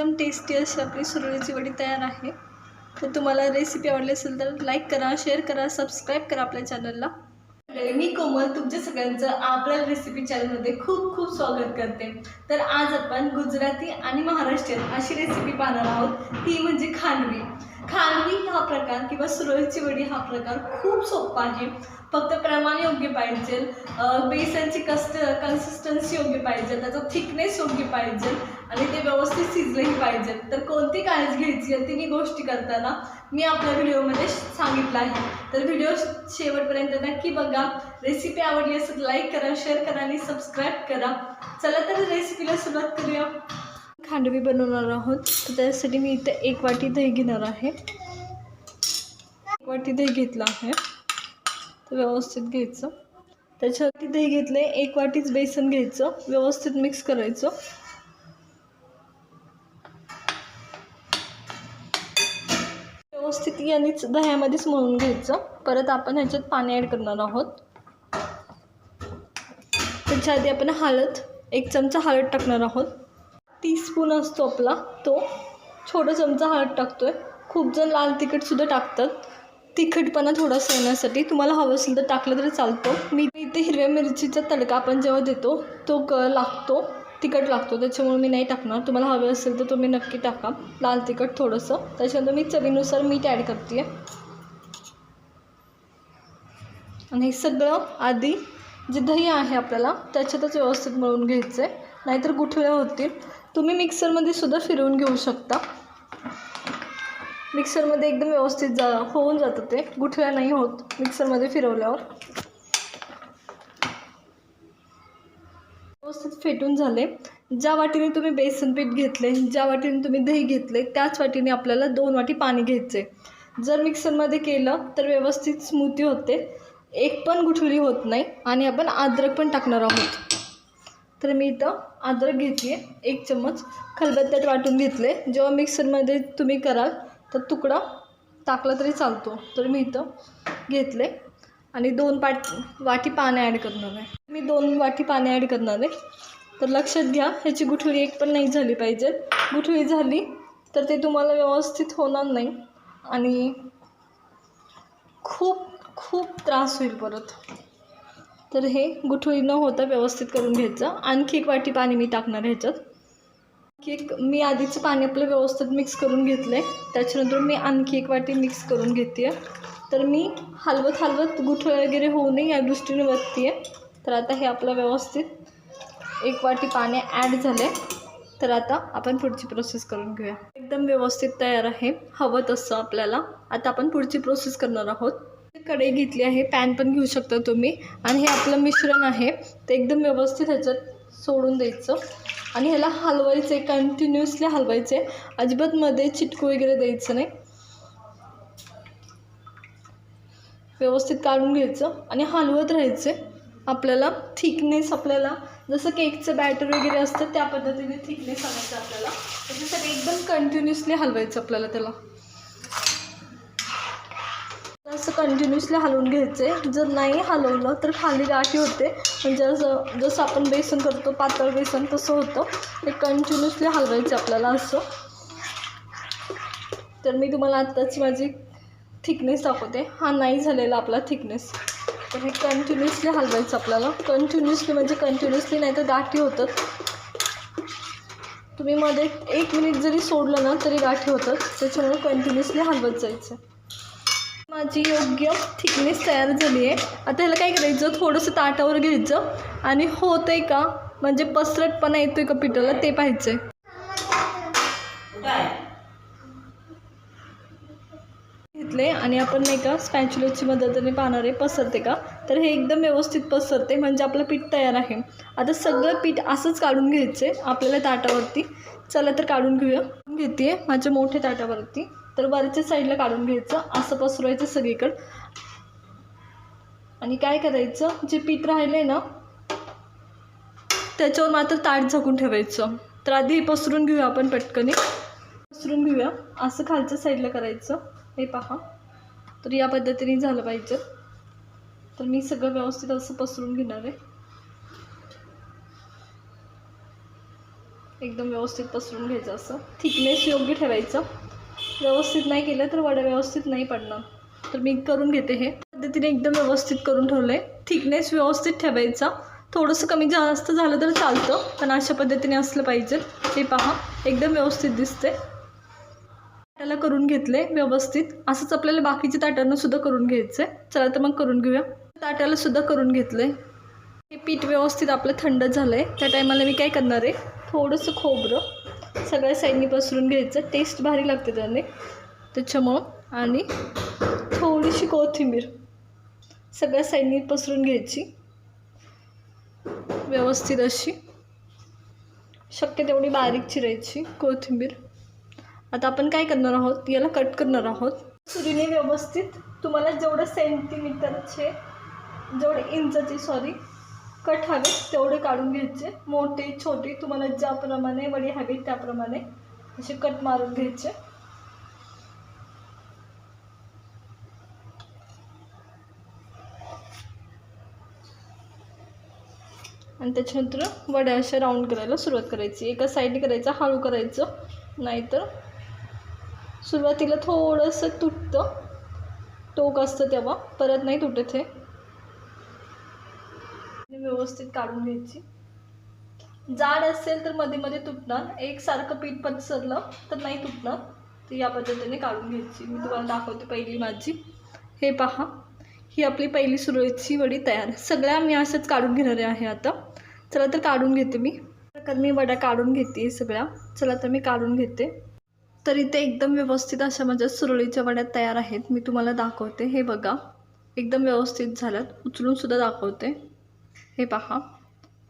एकदम टेस्टी अशी आपली सुरळीची वडी तयार आहे. तर तुम्हाला रेसिपी आवडली असेल तर लाईक करा शेअर करा सबस्क्राईब करा आपल्या चॅनलला मी कोमल तुमच्या सगळ्यांचं आपल्या रेसिपी चॅनलमध्ये खूप खूप स्वागत करते. तर आज आपण गुजराती आणि महाराष्ट्रीयन अशी रेसिपी पाहणार आहोत. ती म्हणजे खानवी. खानवी हा प्रकार किंवा सुरळीची वडी हा प्रकार खूप सोपा आहे. फक्त प्रमाण योग्य पाहिजे बेसनची कस्ट कन्सिस्टन्सी योग्य पाहिजे त्याचा थिकनेस योग्य पाहिजे आणि ते व्यवस्थित शिजलंही पाहिजे. तर कोणती काळजी घ्यायची या तिन्ही गोष्टी करताना मी आपल्या व्हिडिओमध्ये सांगितलं आहे. तर व्हिडिओ शेवटपर्यंत नक्की बघा. रेसिपी आवडली असेल लाईक करा शेअर करा आणि सबस्क्राईब करा. चला तर रेसिपीला सुरुवात करूया. खांडवी बनवणार आहोत. तर त्यासाठी मी इथे एक वाटी दही घेणार आहे. एक वाटी दही घेतलं आहे. तर व्यवस्थित घ्यायचं. त्याच्यावरती दही घेतलं एक वाटीच बेसन घ्यायचं. व्यवस्थित मिक्स करायचं. व्यवस्थित यांनीच दह्यामध्येच मळून घ्यायचं. परत आपण ह्याच्यात पाणी ॲड करणार आहोत. त्याच्या आधी आपण हळद एक चमचा हळद टाकणार आहोत. टीस्पून असतो आपला तो. छोटा चमचा हळद टाकतो आहे खूप जण लाल तिखटसुद्धा टाकतात. तिखटपणा थोडासा येण्यासाठी तुम्हाला हवं असेल तर टाकलं तरी चालतो. मी इथे हिरव्या मिरचीचा तडका आपण जेव्हा देतो तो क लागतो. तिखट लागतो त्याच्यामुळे मी नाही टाकणार. तुम्हाला हवे असेल तर तुम्ही नक्की टाका. लाल तिखट थोडंसं. त्याच्यानंतर मी चवीनुसार मीठ ॲड करते आणि हे सगळं आधी जे दही आहे आपल्याला त्याच्यातच व्यवस्थित मळून घ्यायचं आहे नाहीतर गुठळ्या होतील. तुम्ही मिक्सरमध्ये सुद्धा फिरवून घेऊ शकता. मिक्सरमध्ये एकदम व्यवस्थित जा होऊन जातं ते. गुठळ्या नाही होत मिक्सरमध्ये फिरवल्यावर व्यवस्थित फेटून झाले. ज्या वाटीने तुम्ही बेसन पीठ घेतले ज्या वाटीने तुम्ही दही घेतले त्याच वाटीने आपल्याला दोन वाटी पाणी घ्यायचे जर मिक्सरमध्ये केलं तर व्यवस्थित स्मूथी होते. एक पण गुठळी होत नाही आणि आपण अद्रक पण टाकणार आहोत. तर मी इथं अद्रक घेतली आहे एक चम्मच खलबत्त्यात वाटून घेतले. जेव्हा मिक्सरमध्ये तुम्ही कराल तर तुकडा टाकला तरी चालतो. तर मी इथं घेतले आणि दोन पाट वाटी पाणी ॲड करणार आहे. मी दोन वाटी पाणी ॲड करणार आहे. तर लक्षात घ्या ह्याची गुठळी एक पण नाही झाली पाहिजे. गुठळी झाली तर ते तुम्हाला व्यवस्थित होणार नाही आणि खूप खूप त्रास होईल परत. तर हे गुठळी न होता व्यवस्थित करून घ्यायचं. आणखी एक वाटी पाणी मी टाकणार ह्याच्यात. आणखी एक मी आधीचं पाणी आपलं व्यवस्थित मिक्स करून घेतलं आहे त्याच्यानंतर मी आणखी एक वाटी मिक्स करून घेते तर मी हलवत हलवत गुठळ वगैरे होऊ नये या दृष्टीने बघते आहे तर आता हे आपलं व्यवस्थित एक वाटी पाणी ॲड झाले तर आता आपण पुढची प्रोसेस करून घेऊया. एकदम व्यवस्थित तयार आहे. हवं तसं आपल्याला. आता आपण पुढची प्रोसेस करणार आहोत. कढई घेतली आहे. पॅन पण घेऊ शकता तुम्ही. आणि हे आपलं मिश्रण आहे. ते एकदम व्यवस्थित ह्याच्यात सोडून द्यायचं. आणि ह्याला हलवायचं आहे कंटिन्युअसली हलवायचे आहे अजिबातमध्ये चिटकू वगैरे द्यायचं नाही. व्यवस्थित काढून घ्यायचं. आणि हलवत राहायचे आपल्याला थिकनेस आपल्याला जसं केकचं बॅटर वगैरे असतं त्या पद्धतीने थिकनेस आणायचं आपल्याला. त्याच्यासाठी एकदम कंटिन्युअसली हलवायचं आपल्याला त्याला. असं कंटिन्युअसली हलवून घ्यायचे जर नाही हलवलं तर खाली गाठी होते. म्हणजे असं जसं आपण बेसन करतो पातळ बेसन तसं होतं. ते कंटिन्युअसली हलवायचं आपल्याला असं. तर मी तुम्हाला आत्ताच माझी थिकनेस दाखवते. हा नाही झालेला आपला थिकनेस तर हे कंटिन्युअसली हलवायचं आपल्याला. कंटिन्युअसली म्हणजे कंटिन्युअसली नाही तर गाठी होतात. तुम्ही मध्ये एक मिनिट जरी सोडलं ना तरी गाठी होतात. त्याच्यामुळे कंटिन्युअसली हलवत जायचं. माझी योग्य थिकनेस तयार झाली आहे. आता ह्याला काय करायचं? थोडंसं ताटावर घ्यायचं. आणि होत आहे का? म्हणजे पसरटपणा येतो आहे का पिठाला ते पाहायचं आहे घेतले आणि आपण नाही का स्पॅच्युलेटची मदतीने पाहणारे पसरते का? तर हे एकदम व्यवस्थित पसरते म्हणजे आपलं पीठ तयार आहे. आता सगळं पीठ असंच काढून घ्यायचं आपल्याला ताटावरती. चला तर काढून घेऊया. घेते माझ्या मोठ्या ताटावरती. तर वरच्या साईडला काढून घ्यायचं असं पसरवायचं सगळीकडं. आणि काय करायचं जे पीठ राहिलं आहे ना त्याच्यावर मात्र ताट झाकून ठेवायचं. तर आधी हे पसरून घेऊया आपण पटकनी. पसरून घेऊया. असं खालच्या साईडला करायचं. हे पहा. तर या पद्धतीने झालं पाहिजे. तर मी सगळं व्यवस्थित असं पसरून घेणार आहे. एकदम व्यवस्थित पसरून घ्यायचं असं. थिकनेस योग्य ठेवायचं. व्यवस्थित नाही केलं तर वडा व्यवस्थित नाही पडणार. तर मी करून घेते हे. पद्धतीने एकदम व्यवस्थित करून ठेवलं आहे थिकनेस व्यवस्थित ठेवायचा. थोडंसं कमी जास्त झालं तर चालतं पण अशा पद्धतीने असलं पाहिजे. हे पहा. एकदम व्यवस्थित दिसते त्याला करून घेतले व्यवस्थित. असंच आपल्याला बाकीच्या ताटांना सुद्धा करून घ्यायचं आहे चला तर मग करून घेऊया. ताट्याला सुद्धा करून घेतलं आहे हे पीठ व्यवस्थित आपलं थंड झालं आहे त्या टायमाला मी काय करणार आहे? थोडंसं खोबरं सगळ्या साईडनी पसरून घ्यायचं. टेस्ट भारी लागते त्याने. त्याच्यामुळं. आणि थोडीशी कोथिंबीर सगळ्या साईडनी पसरून घ्यायची. व्यवस्थित अशी. शक्य तेवढी बारीक चिरायची कोथिंबीर. आता आपण काय करणार आहोत? याला कट करणार आहोत. सुरीने व्यवस्थित तुम्हाला जेवढं सेंटीमीटरचे जेवढे इंचचे सॉरी कट हवे तेवढे काढून घ्यायचे. मोठे छोटे तुम्हाला ज्याप्रमाणे वडी हवी त्याप्रमाणे असे कट मारून घ्यायचे. आणि त्याच्यानंतर वड्या अशा राऊंड करायला सुरुवात करायची. एका साईडने करायचं हळू करायचं. नाहीतर सुरुवातीला थोडंसं तुटतं. टोक असतं तेव्हा. परत नाही तुटत हे. व्यवस्थित काढून घ्यायची. जाड असेल तर मध्ये मध्ये तुटणार. एकसारखं पीठ पसरलं तर नाही तुटणार. तर या पद्धतीने काढून घ्यायची. मी तुम्हाला दाखवते पहिली माझी. हे पहा. ही आपली पहिली सुरळीची वडी तयार. सगळ्या मी असंच काढून घेणार आहे आता. चला तर काढून घेते मी. तर मी वड्या काढून घेते सगळ्या. चला तर मी काढून घेते. तर इथे एकदम व्यवस्थित अशा माझ्या सुरळीच्या वड्या तयार आहेत. मी तुम्हाला दाखवते. हे बघा एकदम व्यवस्थित झाल्यात. उचलून सुद्धा दाखवते. हे पहा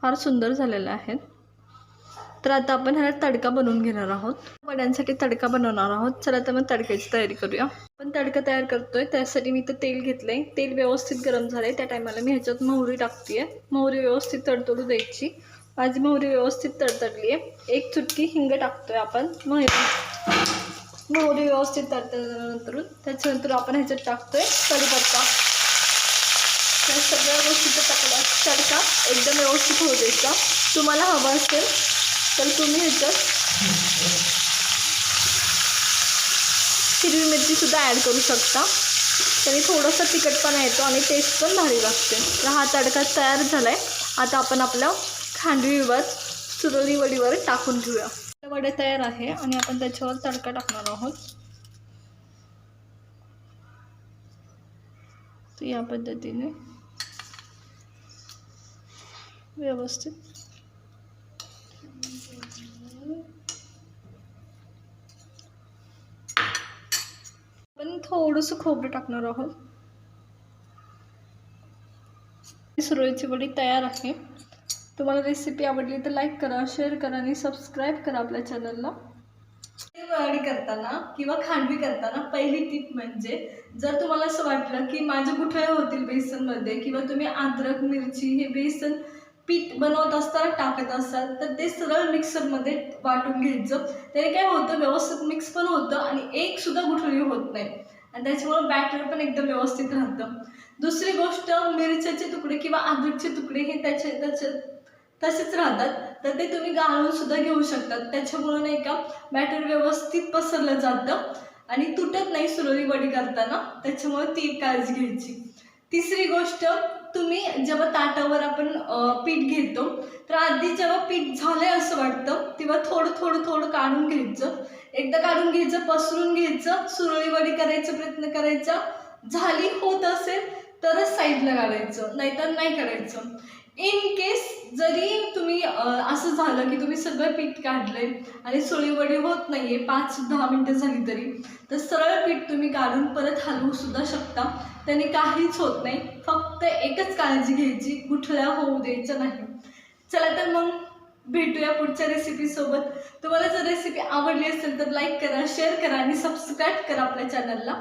फार सुंदर झालेलं आहेत. तर आता आपण ह्याला तडका बनवून घेणार आहोत. वड्यांसाठी तडका बनवणार आहोत. चला तर मग तडक्याची तयारी करूया. आपण तडका तयार करतोय. त्यासाठी मी इथं तेल घेतलंय. तेल व्यवस्थित गरम झालंय. त्या टायमाला मी ह्याच्यात मोहरी टाकते मोहरी व्यवस्थित तडतडू द्यायची. माझी मोहरी व्यवस्थित तडतडली आहे एक चुटकी हिंग टाकतोय आपण. मोहरी. मोहरी व्यवस्थित तडतडल्यानंतर त्याच्यानंतर आपण ह्याच्यात टाकतोय कढीपत्ता त्या सगळ्या गोष्टीचा तकडा तडका एकदम व्यवस्थित होऊ द्यायचा. तुम्हाला हवा असेल तर तुम्ही ह्याच्यात हिरवी मिरचीसुद्धा ॲड करू शकता. त्याने तिखट तिखटपणा येतो आणि टेस्ट पण भारी लागते. तर हा तडका तयार झाला आहे आता आपण आपलं खांडवीवर सुरळी वडीवर टाकून घेऊया. वडे तयार आहे आणि आपण त्याच्यावर तडका टाकणार आहोत. या पद्धतीने व्यवस्थित. आपण थोडंसं खोबरं टाकणार आहोत. सुरळीची वडी तयार आहे. तुम्हाला रेसिपी आवडली तर लाईक करा शेअर करा आणि सबस्क्राईब करा आपल्या चॅनलला वडी करताना किंवा खांडवी करताना पहिली टीप म्हणजे जर तुम्हाला असं वाटलं की माझे गुठळे होतील बेसनमध्ये किंवा तुम्ही अद्रक मिरची हे बेसन पीठ बनवत असताना टाकत असाल तर ते सरळ मिक्सरमध्ये वाटून घ्यायचं. त्याने काय होतं व्यवस्थित मिक्स पण होतं आणि एक सुद्धा गुठळी होत नाही. आणि त्याच्यामुळे बॅटर पण एकदम व्यवस्थित राहतं. दुसरी गोष्ट मिरच्याचे तुकडे किंवा अद्रकचे तुकडे हे त्याचे त्याचे तसेच राहतात. तर ते तुम्ही गाळून सुद्धा घेऊ शकतात. त्याच्यामुळे नाही का बॅटर व्यवस्थित पसरलं जातं आणि तुटत नाही सुरळी वडी करताना. त्याच्यामुळे ती काळजी घ्यायची. तिसरी गोष्ट तुम्ही जेव्हा ताटावर आपण पीठ घेतो तर आधी जेव्हा पीठ झालंय असं वाटतं तेव्हा थोडं थोडं थोडं काढून घ्यायचं. एकदा काढून घ्यायचं पसरून घ्यायचं सुरळी वडी करायचा प्रयत्न करायचा. झाली होत असेल तरच साईडला काढायचं नाहीतर नाही करायचं इन केस जरी तुम्ही असं झालं की तुम्ही सगळं पीठ काढलंय आणि सुरळी होत नाहीये पाच दहा मिनटं झाली तरी तर सरळ पीठ तुम्ही काढून परत हलवू सुद्धा शकता. त्याने काहीच होत नाही. फक्त एकच काळजी घ्यायची गुठळ्या होऊ द्यायच्या नाही. चला तर मग भेटूया पुढच्या रेसिपीसोबत तुम्हाला जर रेसिपी आवडली असेल तर लाईक करा शेअर करा आणि सबस्क्राईब करा आपल्या चॅनलला